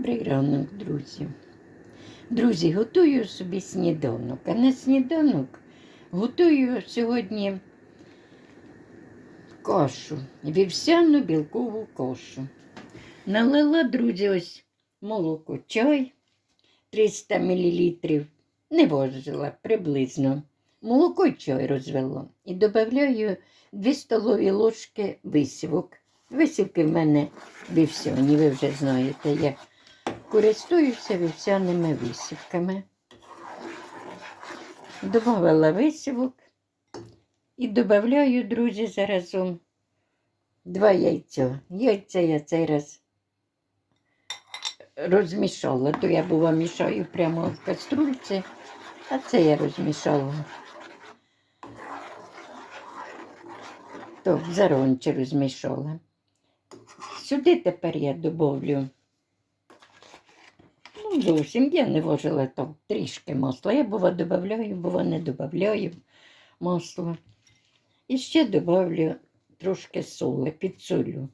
Добрий ранок, друзі. Друзі, готую собі сніданок. А на сніданок готую сьогодні кашу, вівсяну білкову кашу. Налила, друзі, ось молоко, чай 300 мл. Не важила приблизно. Молоко й чай розвело. І додаю 2 столові ложки висівок. Висівки в мене вівсяні, ви вже знаєте, я користуюся вівсяними висівками. Добавила висівок і додаю, друзі, заразом два яйця. Яйця я цей раз розмішала, то я бува мішаю прямо в каструльці, а це я розмішала. То в заронче розмішала. Сюди тепер я добавлю. Зовсім я не вложила там трішки масла. Я бува додаю, бува не додаю масло. І ще додавлю трошки соли, підсолю.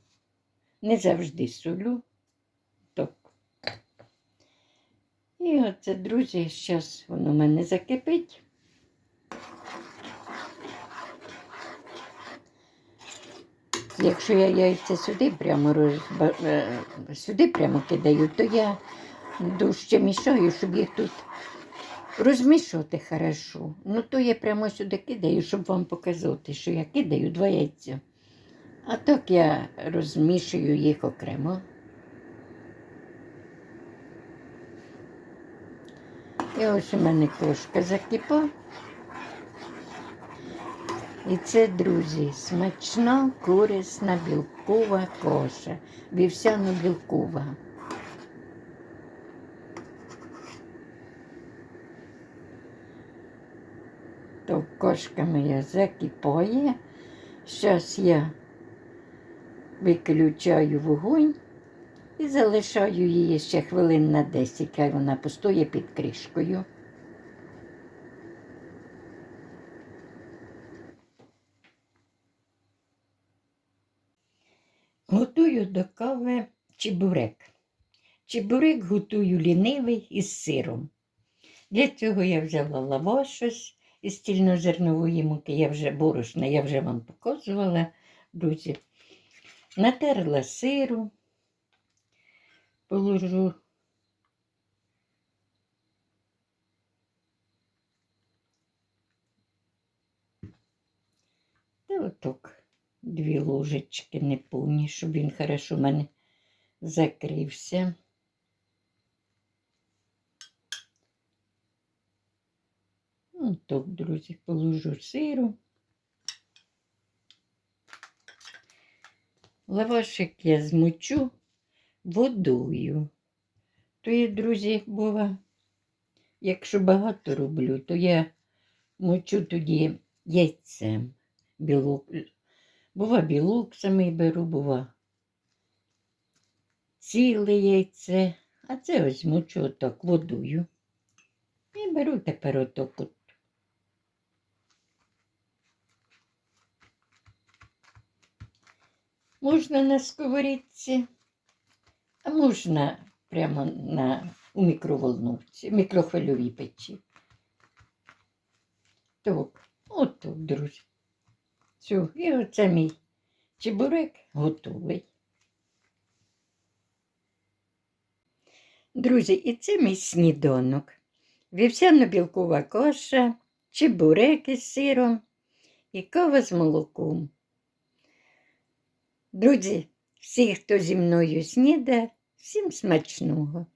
Не завжди солю. Так. І оце, друзі, зараз воно в мене закипить. Якщо я яйця сюди прямо розба... е, сюди прямо кидаю, то я дужче мішаю, щоб їх тут розмішати хорошо. Ну то я прямо сюди кидаю, щоб вам показати, що я кидаю два яйця. А так я розмішую їх окремо. І ось у мене кошка закипа. І це, друзі, смачна, корисна білкова коша, вівсяно-білкова. То кошка моя закипає. Зараз я виключаю вогонь і залишаю її ще хвилин на 10, хай вона постоє під кришкою. Готую до кави чебурек. Чебурек готую лінивий із сиром. Для цього я взяла лаваш із стільнозернової муки. Я вже борошна, я вже вам показувала, друзі. Натерла сиру, положу. Та отак дві ложечки неповні, щоб він хорошо в мене закрився. Так, друзі, положу сиру. Лавашик я змочу водою. То я, друзі, бува, якщо багато роблю, то я мочу тоді яйцем білок. Бува білок самий беру, бува ціле яйце, а це ось мочу отак водою. І беру тепер отак от. Можна на сковорідці, а можна прямо на, у мікроволновці, мікрохвильовій печі. Так, отак, друзі. Все, і оце мій чебурек готовий. Друзі, і це мій сніданок. Вівсяно-білкова каша, чебурек із сиром і кава з молоком. Друзі, всі, хто зі мною снідає, всім смачного.